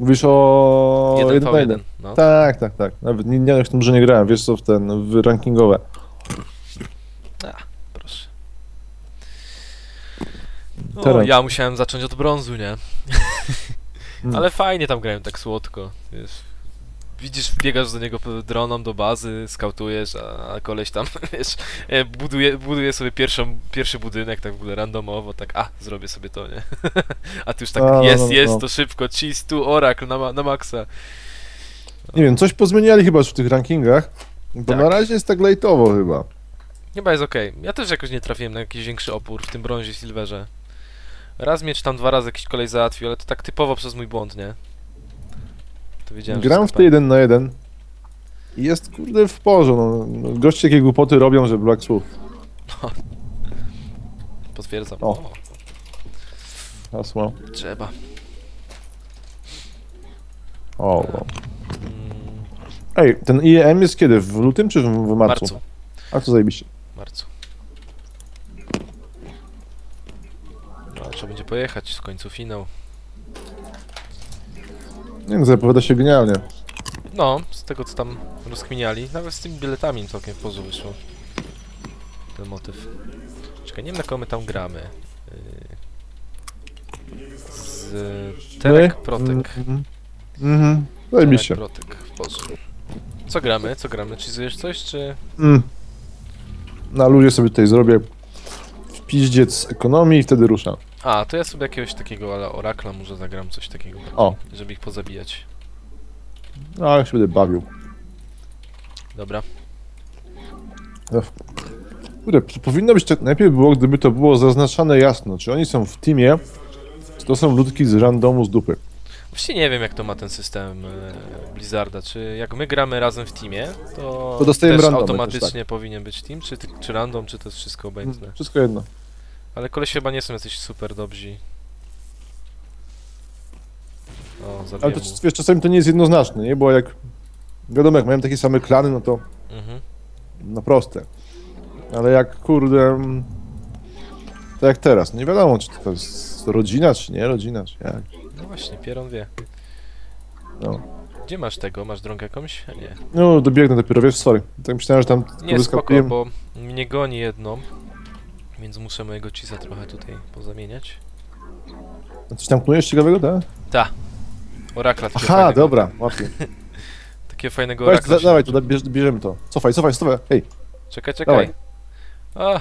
Mówisz o... Jeden jeden v na jeden. No. Tak, tak, tak. Nawet nie, nie, w tym, że nie grałem, wiesz co, w ten, w rankingowe. Proszę. O, Teraz. ja musiałem zacząć od brązu, nie? Hmm. Ale fajnie tam grają tak słodko, wiesz. Widzisz, biegasz do niego droną do bazy, skautujesz, a a koleś tam, wiesz, e, buduje, buduje sobie pierwszą, pierwszy budynek tak w ogóle randomowo, tak, a, zrobię sobie to, nie? a ty już tak, A, no, jest, no, jest, no. to szybko, cheese tu, oracle na, na maksa. Nie wiem, coś pozmieniali chyba już w tych rankingach, bo Tak. na razie jest tak lejtowo chyba. Chyba jest okej. Ja też jakoś nie trafiłem na jakiś większy opór w tym brązie silverze. Raz miecz tam dwa razy jakiś kolej załatwił, ale to tak typowo przez mój błąd, nie? To wiedziałem, Gram w te jeden na jeden i jest kurde w porze, no. no. Goście jakie głupoty robią, że Black Słów. Potwierdzam. O. Hasło. Trzeba. O, o. Ej, ten IEM jest kiedy? W lutym czy w, w w marcu? marcu. A co zajebiście. marcu. No, trzeba będzie pojechać, w końcu finał. Nie wiem, zapowiada się genialnie. No, z tego co tam rozkminiali, nawet z tymi biletami całkiem w porządku wyszło. Ten motyw. Czekaj, nie wiem na kogo my tam gramy. Yy, Z Terek Protek. Mhm. Mhm. Zajebiście. Terek Protek, w porządku. Co gramy? Co gramy? Cheezujesz coś, czy... Mm. Na ludzie sobie tutaj zrobię w piździec ekonomii i wtedy ruszam. A, to ja sobie jakiegoś takiego, ale Orakla może zagram coś takiego, O. żeby ich pozabijać. No, ja się będę bawił. Dobra. Kurde, powinno być tak, najpierw było, gdyby to było zaznaczane jasno, czy oni są w teamie, czy to są ludki z randomu z dupy. Właściwie nie wiem jak to ma ten system e, Blizzarda, czy jak my gramy razem w teamie, to, To dostajemy też randomy automatycznie też, powinien być team, czy, czy random, czy to jest wszystko obojętne. Wszystko jedno. Ale koleś chyba nie są jacyś super dobrzy. O, Ale zabiję to mu. wiesz, czasami to nie jest jednoznaczne, nie? Bo jak wiadomo, jak mają takie same klany, no to Mhm. na proste. Ale jak kurde. mm, Tak jak teraz, nie wiadomo, czy to jest rodzina, czy nie rodzina, czy jak. No właśnie, Pieron wie. No. Gdzie masz tego? Masz drogę jakąś? Nie. No, dobiegnę dopiero, wiesz, sorry. Tak myślałem, że tam Nie, spoko, wyskakuję. bo mnie goni jedno. Więc muszę mojego cheese'a trochę tutaj pozamieniać. A Coś tam knujesz ciekawego, tak? Ta. Orakla Aha, fajnego, dobra, łapię. Takiego fajnego Weź, orakla. się- dawaj, to da- bierz, bierzemy to. Cofaj, cofaj, cofaj. Ej, Czekaj, czekaj. A,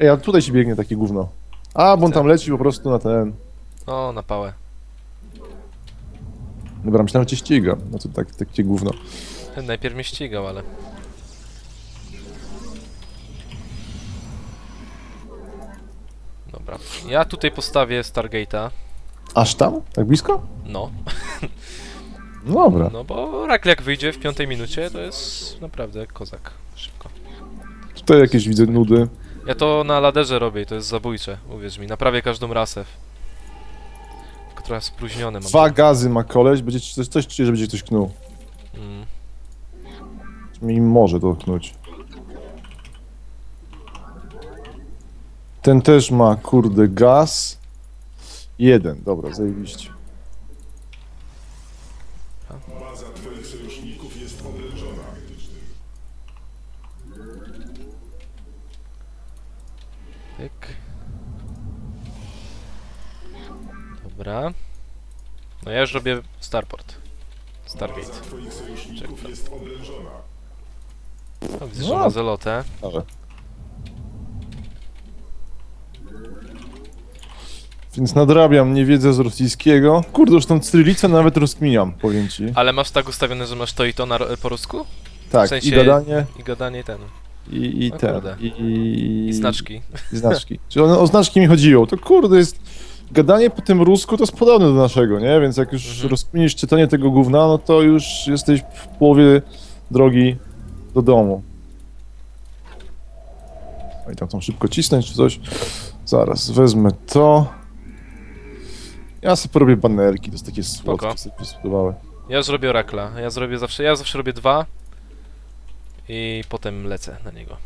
ej, a tutaj ci biegnie takie gówno. A, bo on Co? tam leci po prostu na ten... o, na pałę. Dobra, myślałem, że cię ściga. No to tak, takie gówno. Najpierw mnie ścigał, ale... Dobra. Ja tutaj postawię Stargate'a. Aż tam? Tak blisko? No. No dobra. No bo Rakl jak wyjdzie w piątej minucie, to jest naprawdę kozak. Szybko. Tutaj jakieś widzę nudy. Ja to na laderze robię i to jest zabójcze, uwierz mi. Naprawię każdą rasę. Trochę spróźnione mam. Dwa gazy ma koleś, będzie coś, coś czuję, że będzie ktoś knuł. Mm. Mi może to knuć. Ten też ma, kurde, gaz. Jeden, dobra, zajebiście. Pyk. Dobra. No ja już robię Starport. Stargate. Czekam. No, widzę, że No. ma zelotę. Ale. Więc nadrabiam niewiedzę z rosyjskiego. Kurde, już tą cyrylicę nawet rozkminiam, powiem ci. Ale masz tak ustawione, że masz to i to na, po rusku? Tak, w sensie- i gadanie, I gadanie ten. i, i ten, i, i, I znaczki. I znaczki. Czyli one, o znaczki mi chodziło. To kurde jest... Gadanie po tym rusku to jest podobne do naszego, nie? Więc jak już Mhm. rozkminisz czytanie tego gówna, no to już jesteś w połowie drogi do domu. No i tam, tam szybko cisnąć czy coś. Zaraz, wezmę to. Ja sobie porobię banerki, to jest takie słodkie, sobie spodobały. Ja już robię Orakla. Ja zrobię zawsze, ja zawsze robię dwa. I potem lecę na niego.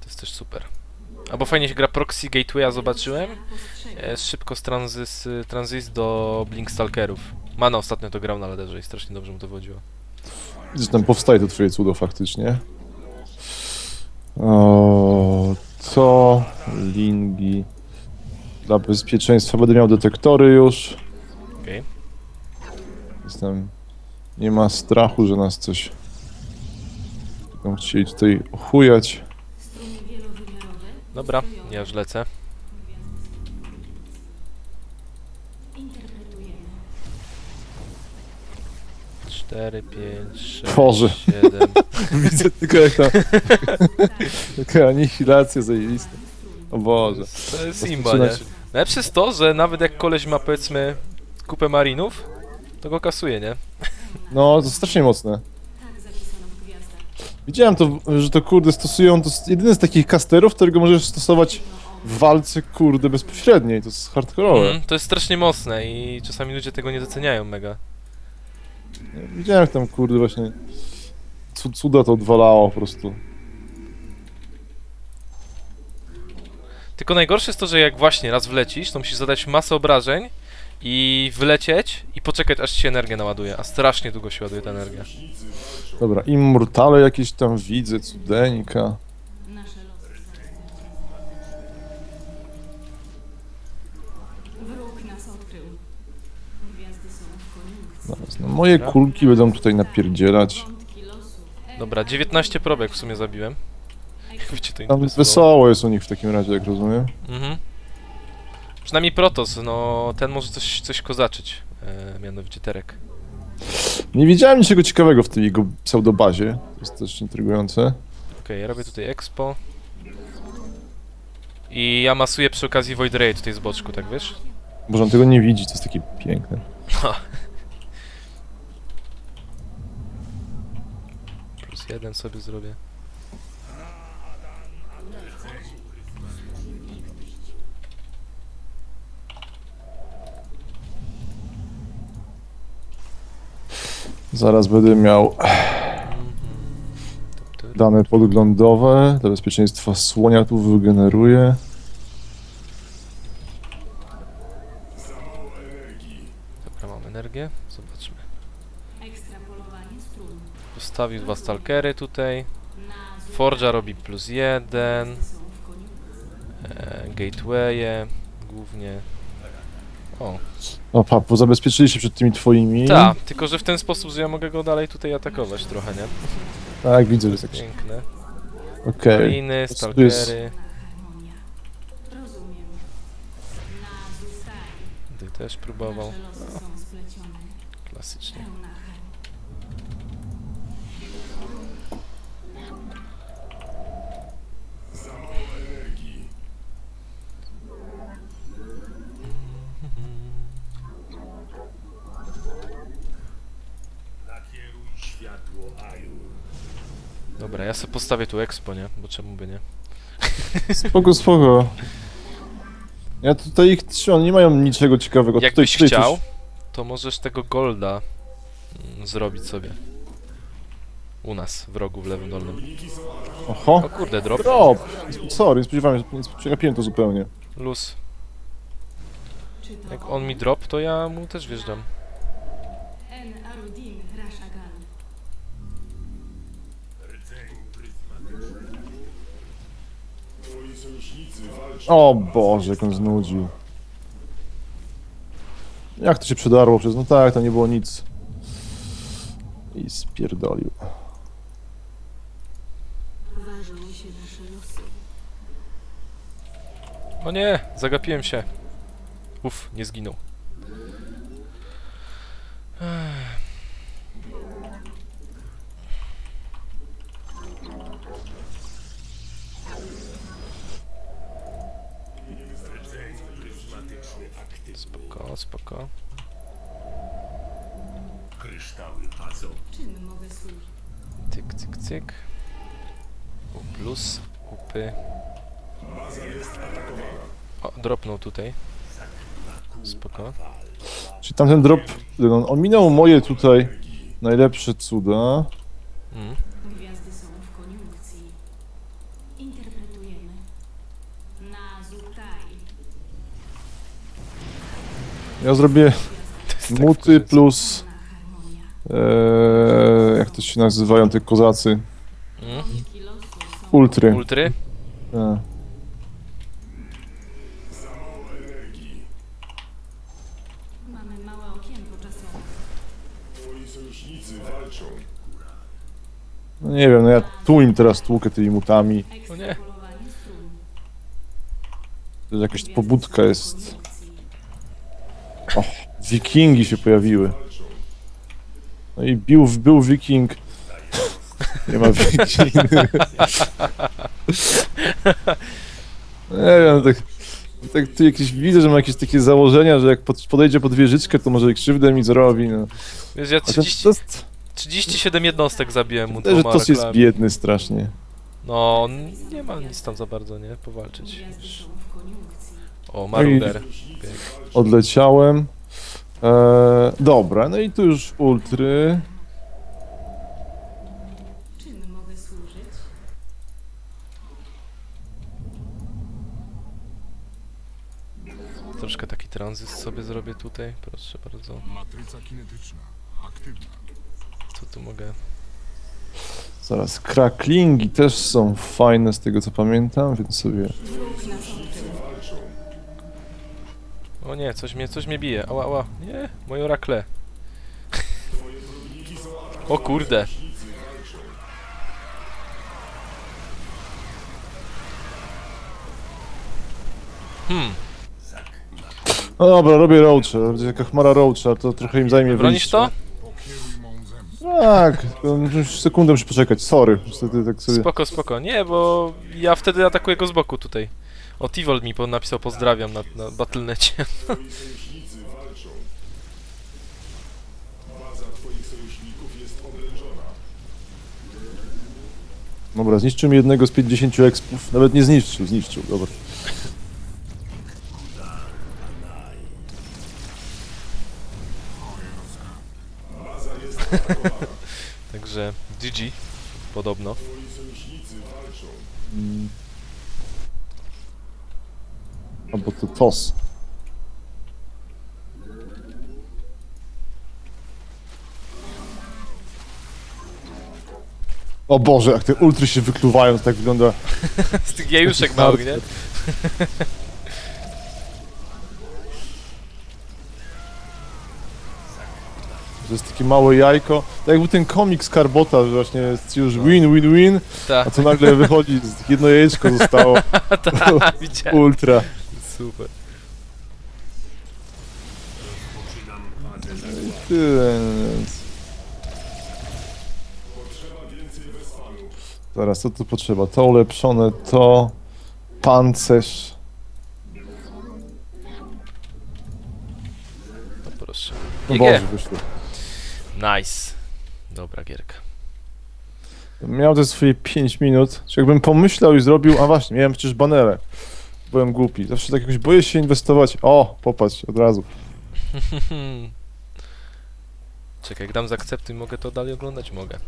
To jest też super. Albo fajnie się gra Proxy Gatewaya, zobaczyłem. Jest szybko z tranzys, tranzys do Blink Stalkerów. Mana ostatnio to grał na lederze i strasznie dobrze mu to wodziło. Widzisz, tam powstaje to twoje cudo faktycznie. O, to lingi. Dla bezpieczeństwa będę miał detektory już. Okej. Jestem... Nie ma strachu, że nas coś... Będą chcieli tutaj ochujać. Dobra, ja już lecę. Cztery, pięć, sześć, Boże. siedem. Widzę tylko jak ta... Taka anihilacja zajebista. O Boże. To jest imba, nie? Najlepsze jest to, że nawet jak koleś ma powiedzmy kupę marinów, to go kasuje, nie? No, to strasznie mocne. Widziałem to, że to kurde stosują, to jest jedyny z takich casterów, którego możesz stosować w walce kurde bezpośredniej, to jest hardkorowe. Mm, to jest strasznie mocne i czasami ludzie tego nie doceniają mega. Widziałem jak tam kurde właśnie cu- cuda to odwalało po prostu. Tylko najgorsze jest to, że jak właśnie raz wlecisz, to musisz zadać masę obrażeń i wylecieć i poczekać aż ci się energia naładuje, a strasznie długo się ładuje ta energia. Dobra, immortale jakieś tam widzę, cudeńka. No, moje kulki będą tutaj napierdzielać. Dobra, 19 probek w sumie zabiłem. Jakby cię to Tam interesowało. wesoło jest u nich w takim razie, jak rozumiem. Mhm. Przynajmniej Protos, no ten może coś, coś kozaczyć, e, mianowicie Terek. Nie widziałem niczego ciekawego w tej jego pseudobazie. To jest też intrygujące. Okej, ja robię tutaj expo. I ja masuję przy okazji Void Ray tutaj z boczku, tak wiesz? Może on tego nie widzi, to jest takie piękne. Plus jeden sobie zrobię. Zaraz będę miał tu. dane podglądowe. Dla bezpieczeństwa słonia tu wygeneruję. Dobra, mam energię. Zobaczmy. Postawił dwa stalkery tutaj. Forja robi plus jeden. E, gatewaye głównie. O, O, papu, zabezpieczyli się przed tymi twoimi. tak, tylko że w ten sposób, że ja mogę go dalej tutaj atakować trochę, nie? Tak, widzę, że się. Piękne. Okej. Tu jest- stalkery. Ty też próbował. Klasycznie. Dobra, ja sobie postawię tu expo, nie? Bo czemu by nie? Spoko, spoko. Ja tutaj ich trzymam, nie mają niczego ciekawego. tutaj, Jakbyś tutaj chciał, coś- to możesz tego golda mm, zrobić sobie. U nas, w rogu w lewym dolnym. Oho. O kurde, drop. Drop! Sorry, nie spodziewałem się, nie przegapiłem to zupełnie. Luz. Jak on mi drop, to ja mu też wjeżdżam. O Boże, jak on znudził. Jak to się przedarło przez... No tak, to nie było nic. I spierdolił. O nie, zagapiłem się. Uf, nie zginął. Spoko. Kryształy pazą. Czym mogę służyć? Cyk, cyk, cyk. U plus, upy. O, dropnął tutaj. Spoko. Czyli tamten drop... On ominął moje tutaj najlepsze cuda. Mm. Ja zrobię tak muty plus... Harmonia. E, jak to się nazywają te kozacy? Mm? Są Ultry. Ultry? E. Mamy małe okienko czasowe. Twoi sojusznicy walczą. No nie wiem, no ja tu im teraz tłukę tymi mutami. Ekstrapolowanie strun. To jakaś pobudka jest. O, wikingi się pojawiły. No i bił, był wiking. Nie ma wikiny. Nie wiem, tak, tak tu jakieś widzę, że ma jakieś takie założenia, że jak pod, podejdzie pod wieżyczkę, to może krzywdę mi zrobi. No. Wiesz, ja A ten 30, tos, 37 jednostek zabiłem mu że tos jest biedny strasznie. No, nie ma nic tam za bardzo, nie? Powalczyć. Gwiazdy są w koniunkcji. O, Maruder. Odleciałem. E, dobra, no i tu już ultry. Czym mogę służyć? Troszkę taki tranzyt sobie zrobię tutaj, proszę bardzo. Matryca kinetyczna. Aktywna. Co tu mogę? Zaraz, kraklingi też są fajne z tego co pamiętam, więc sobie... O nie, coś mnie, coś mnie bije. Ała, ała. Nie, moje orakle. O kurde. Hmm, No dobra, robię roacha, będzie jaka chmara roacha, to trochę im zajmie bronisz to? Tak, to już sekundę muszę poczekać, sorry, niestety tak sobie... Spoko, spoko. Nie, bo ja wtedy atakuję go z boku tutaj. O, Tivold mi napisał pozdrawiam na, na Battle.necie. Dobra, zniszczył mi jednego z 50 expów, nawet nie zniszczył, zniszczył, dobra. Także GG. Podobno. Walczą. Albo to TOS. O Boże, jak te ultry się wykluwają, to tak wygląda... Z tych jajuszek małych, nie? To jest takie małe jajko. Tak jakby ten komik z Karbota, że właśnie jest już win, win, win, Tak, a co nagle wychodzi, jedno jajeczko zostało. widziałem. Ultra. Super. Tyle. Zaraz, co tu potrzeba? To ulepszone, to... Pancerz. No proszę. No. Boże, wyszło. Nice. Dobra gierka. Miał te swoje 5 minut. Czy jakbym pomyślał i zrobił... A właśnie, miałem przecież banerę. Byłem głupi. Zawsze tak jakoś boję się inwestować. O, popatrz, od razu. Czekaj, jak dam zaakceptuj, mogę to dalej oglądać? Mogę.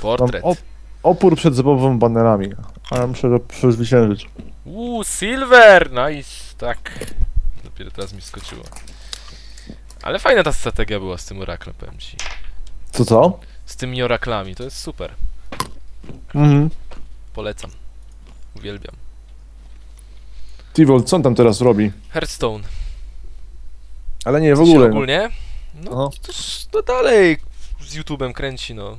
Portret. op opór przed zabawą banerami. Ale muszę to przezwyciężyć. Uuu, silver! Nice, tak. Dopiero teraz mi skoczyło. Ale fajna ta strategia była z tym oraklem, powiem ci. Co, co? Z tymi oraklami, to jest super. Mhm. Polecam. Uwielbiam. Tivold, co on tam teraz robi? Hearthstone. Ale nie, w ogóle. no. ogólnie? No, Aha. to, to dalej z YouTube'em kręci, no.